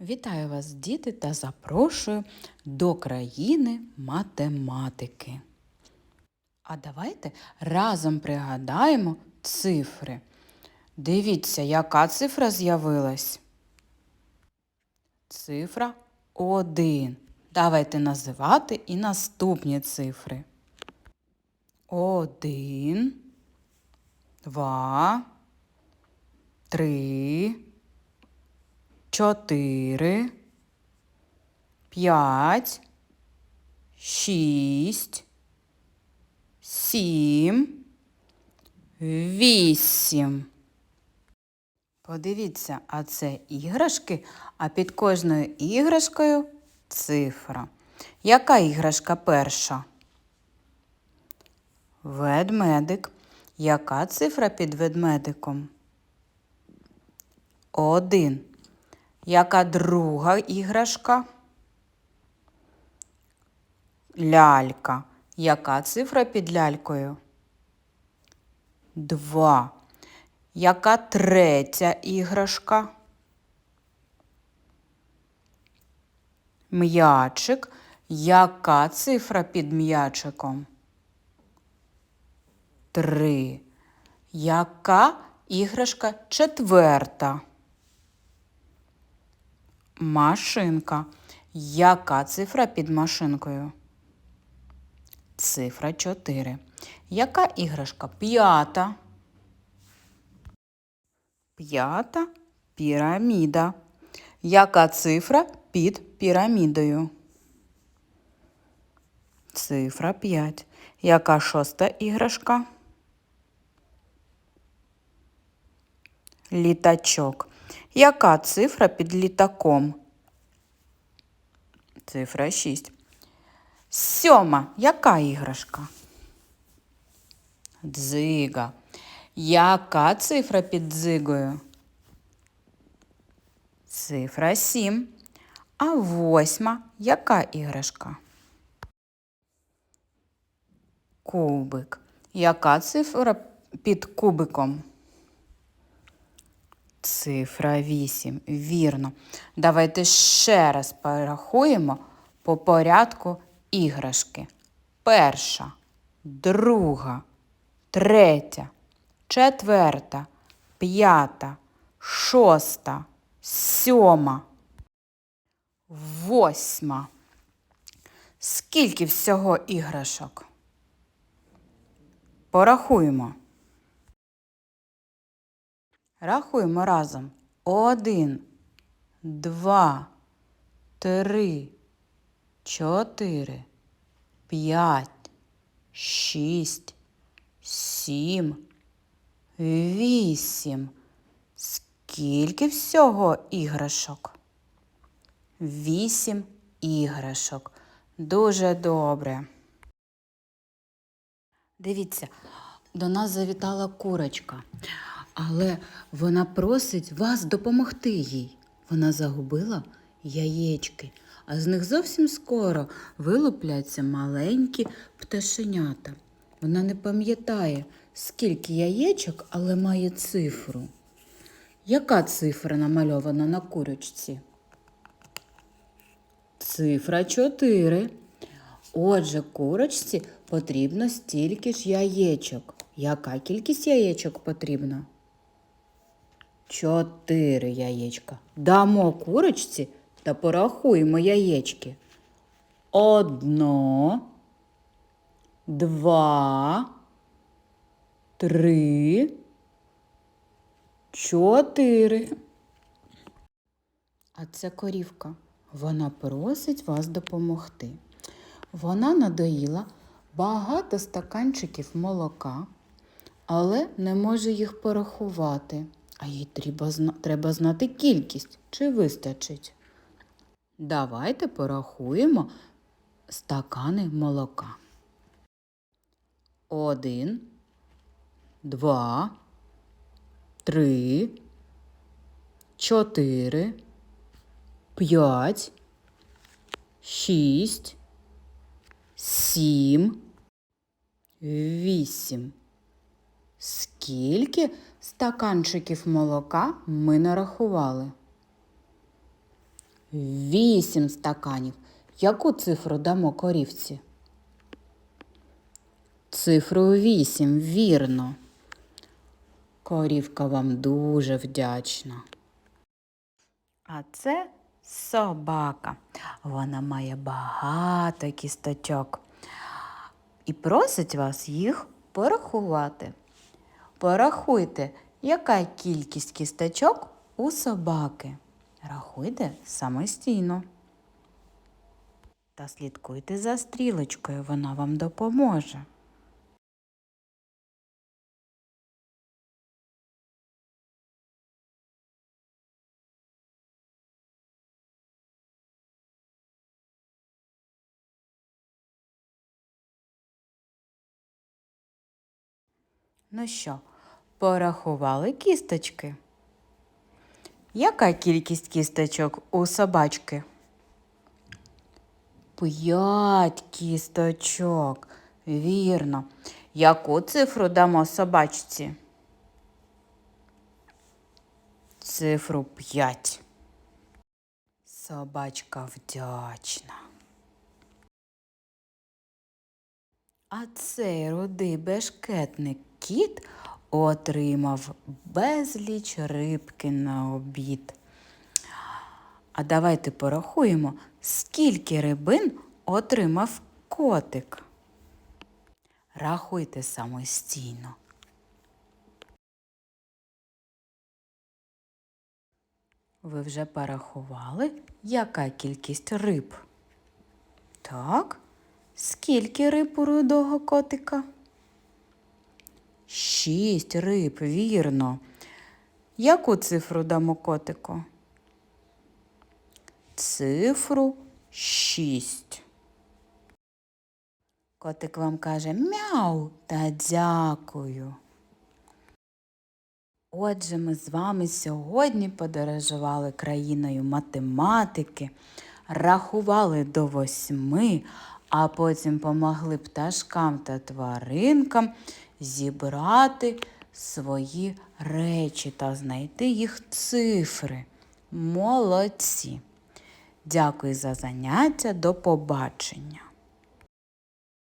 Вітаю вас, діти, та запрошую до країни математики. А давайте разом пригадаємо цифри. Дивіться, яка цифра з'явилась. Цифра 1. Давайте називати і наступні цифри. Один, два, три, чотири, п'ять, шість, сім, вісім. Подивіться, а це іграшки, а під кожною іграшкою цифра. Яка іграшка перша? Ведмедик. Яка цифра під ведмедиком? Один. Яка друга іграшка? Лялька. Яка цифра під лялькою? Два. Яка третя іграшка? М'ячик. Яка цифра під м'ячиком? Три. Яка іграшка четверта? Машинка. Яка цифра під машинкою? Цифра 4. Яка іграшка? П'ята. П'ята піраміда. Яка цифра під пірамідою? Цифра 5. Яка шоста іграшка? Літачок. Яка цифра під літаком? Цифра 6. Сьома. Яка іграшка? Дзига. Яка цифра під дзигою? Цифра 7. А восьма. Яка іграшка? Кубик. Яка цифра під кубиком? Цифра 8. Вірно. Давайте ще раз порахуємо по порядку іграшки. Перша, друга, третя, четверта, п'ята, шоста, сьома, восьма. Скільки всього іграшок? Порахуємо. Рахуємо разом. Один, два, три, чотири, п'ять, шість, сім, вісім. Скільки всього іграшок? Вісім іграшок. Дуже добре. Дивіться, до нас завітала курочка, але вона просить вас допомогти їй. Вона загубила яєчки, а з них зовсім скоро вилупляться маленькі пташенята. Вона не пам'ятає, скільки яєчок, але має цифру. Яка цифра намальована на курочці? Цифра 4. Отже, курочці потрібно стільки ж яєчок. Яка кількість яєчок потрібна? Чотири яєчка. Дамо курочці та порахуємо яєчки. Одно, два, три, чотири. А це корівка. Вона просить вас допомогти. Вона надоїла багато стаканчиків молока, але не може їх порахувати. А їй треба, треба знати кількість, чи вистачить. Давайте порахуємо стакани молока. Один, два, три, чотири, п'ять, шість, сім, вісім. Скільки стаканчиків молока ми нарахували? Вісім стаканів. Яку цифру дамо корівці? Цифру вісім, вірно. Корівка вам дуже вдячна. А це собака. Вона має багато кісточок і просить вас їх порахувати. Порахуйте, яка кількість кісточок у собаки. Рахуйте самостійно. Та слідкуйте за стрілочкою, вона вам допоможе. Ну що, порахували кісточки? Яка кількість кісточок у собачки? П'ять кісточок. Вірно. Яку цифру дамо собачці? Цифру п'ять. Собачка вдячна. А цей рудий бешкетник кіт отримав безліч рибки на обід. А давайте порахуємо, скільки рибин отримав котик. Рахуйте самостійно. Ви вже порахували, яка кількість риб? Так. Скільки риб у рудого котика? Шість риб, вірно. Яку цифру дамо котику? Цифру шість. Котик вам каже мяу та дякую. Отже, ми з вами сьогодні подорожували країною математики, рахували до восьми, а потім помогли пташкам та тваринкам зібрати свої речі та знайти їх цифри. Молодці! Дякую за заняття. До побачення!